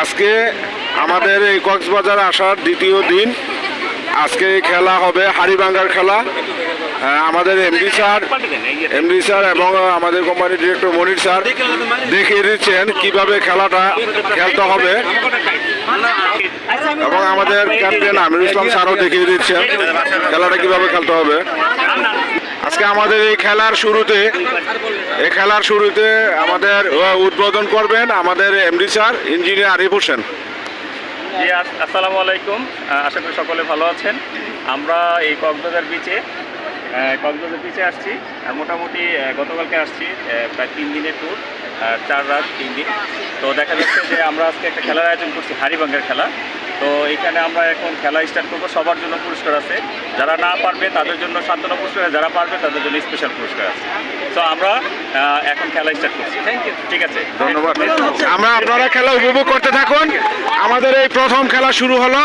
আজকে আমাদের এই কক্সবাজার আসার দ্বিতীয় দিন। আজকে খেলা হবে হাড়িভাঙ্গার খেলা। আহ, আমাদের এমডি স্যার এমডি স্যার এবং আমাদের কোম্পানির ডিরেক্টর মনির স্যার দেখিয়ে দিচ্ছেন কীভাবে খেলাটা খেলতে হবে। এবং আমাদের ক্যাপ্টেন আমির ইসলাম স্যারও দেখিয়ে দিচ্ছেন খেলাটা কীভাবে খেলতে হবে। আজকে আমাদের এই খেলার শুরুতে, এই খেলার শুরুতে আমাদের উদ্বোধন করবেন আমাদের MD sir, engineer Arif Hossain. জি, আস- আসসালামু আলাইকুম। আশা করি সকলে ভালো আছেন। আমরা এই কক্সবাজার বিচে কক্সবাজার বিচে আসছি। মোটামুটি গতকালকে আসছি প্রায় তিন দিনের ট্যুর চার রাত, তিন দিন। তো দেখা যাচ্ছে যে আমরা আজকে একটা খেলার আয়োজন করছি হাড়িভাঙ্গার খেলা। তো এখানে আমরা এখন খেলা স্টার্ট করব সবার জন্য পুরস্কার আছে যারা না পারবে তাদের জন্য সান্ত্বনা পুরস্কার আছে, যারা পারবে তাদের জন্য স্পেশাল পুরস্কার আছে তো আমরা এখন খেলা স্টার্ট করছি থ্যাংক ইউ ঠিক আছে ধন্যবাদ আমরা আপনারা খেলা উপভোগ করতে থাকুন আমাদের এই প্রথম খেলা শুরু হলো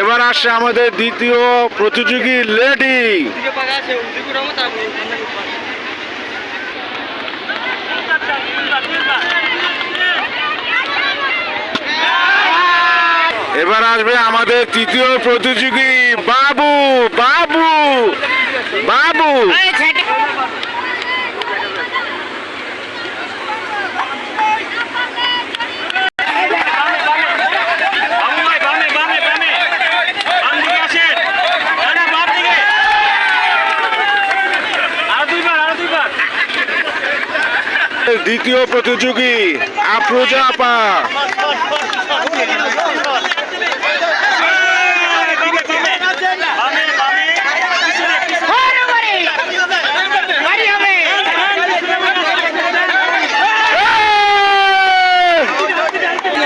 এবার আসছে আমাদের দ্বিতীয় প্রতিযোগী লেডি। এবার আসবে আমাদের তৃতীয় প্রতিযোগী বাবু বাবু বাবু। দ্বিতীয় প্রতিযোগী আফরোজা আপা বামে, বামে। পিছনে, পিছনে।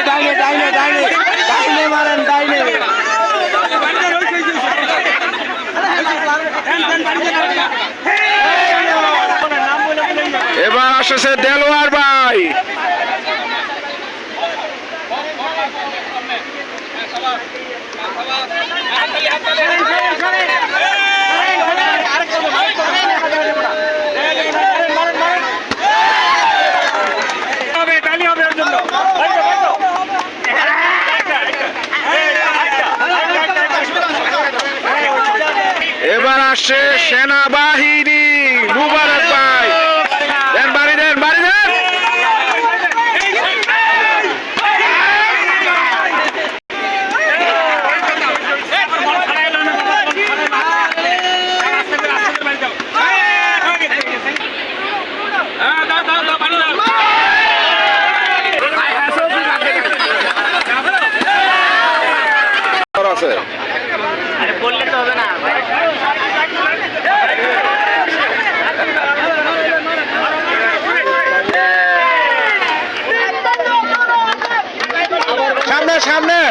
ডাইনে ডাইনে ডাইনে ডাইনে মারেন ডাইনে এবার আসছে দেলোয়ার ভাই হবে, তালি হবে ওর জন্য। এই তো, এই তো। একটা, একটা। এই, একটা, একটা, একটা। এবার আসছে সেনাবাহিনী আছে? বললে তো হবে না সামনে সামনে।